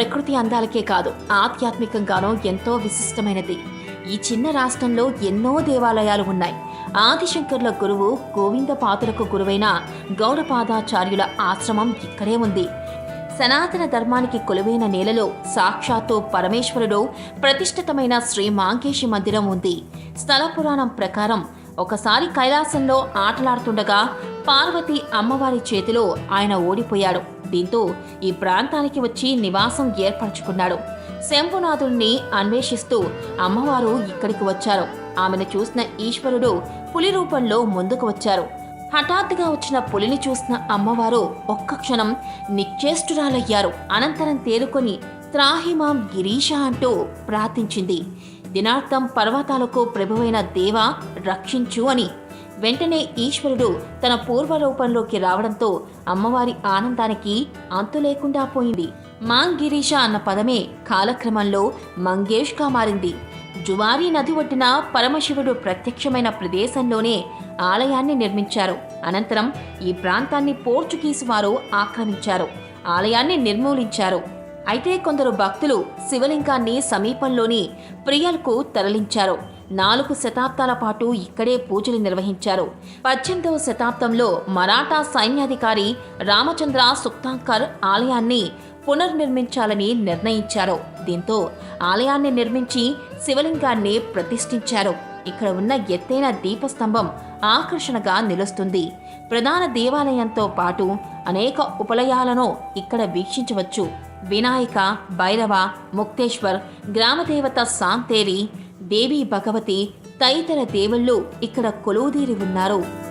ప్రకృతి అందాలకే కాదు ఆధ్యాత్మికంగానూ ఎంతో విశిష్టమైనది. ఈ చిన్న రాష్ట్రంలో ఎన్నో దేవాలయాలు ఉన్నాయి. ఆదిశంకర్ల గురువు గోవిందపాదులకు గురువైన గౌడపాదాచార్యుల ఆశ్రమం ఇక్కడే ఉంది. సనాతన ధర్మానికి కొలువైన నేలలో సాక్షాత్తు పరమేశ్వరుడు ప్రతిష్ఠితమైన శ్రీ మాంకేశి మందిరం ఉంది. స్థల పురాణం ప్రకారం ఒకసారి కైలాసంలో ఆటలాడుతుండగా పార్వతి అమ్మవారి చేతిలో ఆయన ఓడిపోయాడు. దీంతో ఈ ప్రాంతానికి వచ్చి నివాసం ఏర్పరచుకున్నాడు. శంభునాథుల్ని అన్వేషిస్తూ అమ్మవారు ఇక్కడికి వచ్చారు. ఆమెను చూసిన ఈశ్వరుడు పులి రూపంలో ముందుకు వచ్చారు. హఠాత్తుగా వచ్చిన పులిని చూసిన అమ్మవారు ఒక్క క్షణం నిశ్చేష్టురాలయ్యారు. అనంతరం తేలుకొని త్రాహిమాం గిరీష అంటూ ప్రార్థించింది. దినార్థం పర్వతాలకు ప్రభువైన దేవ రక్షించు అని. వెంటనే ఈశ్వరుడు తన పూర్వ రూపంలోకి రావడంతో అమ్మవారి ఆనందానికి అంతు లేకుండా పోయింది. మాంగిరీష అన్న పదమే కాలక్రమంలో మంగేష్గా మారింది. జువారీ నది ఒడ్డున పరమశివుడు ప్రత్యక్షమైన ప్రదేశంలోనే ఆలయాన్ని నిర్మించారు. అనంతరం ఈ ప్రాంతాన్ని పోర్చుగీసు వారు ఆక్రమించారు. ఆలయాన్ని నిర్మూలించారు. అయితే కొందరు భక్తులు శివలింగాన్ని సమీపంలోని ప్రియల్కు తరలించారు. నాలుగు శతాబ్దాల పాటు ఇక్కడే పూజలు నిర్వహించారు. పద్దెనిమిదవ శతాబ్దంలో మరాఠా సైన్యాధికారి రామచంద్ర సుక్తాంకర్ ఆలయాన్ని పునర్నిర్మించాలని నిర్ణయించారు. దీంతో ఆలయాన్ని నిర్మించి శివలింగాన్ని ప్రతిష్ఠించారు. ఇక్కడ ఉన్న ఎత్తైన దీపస్తంభం ఆకర్షణగా నిలుస్తుంది. ప్రధాన దేవాలయంతో పాటు అనేక ఉపలయాలను ఇక్కడ వీక్షించవచ్చు. వినాయక భైరవ ముక్తేశ్వర్ గ్రామదేవత సాంతేరి దేవి భగవతి తదితర దేవుళ్ళు ఇక్కడ కొలువుదీరి ఉన్నారు.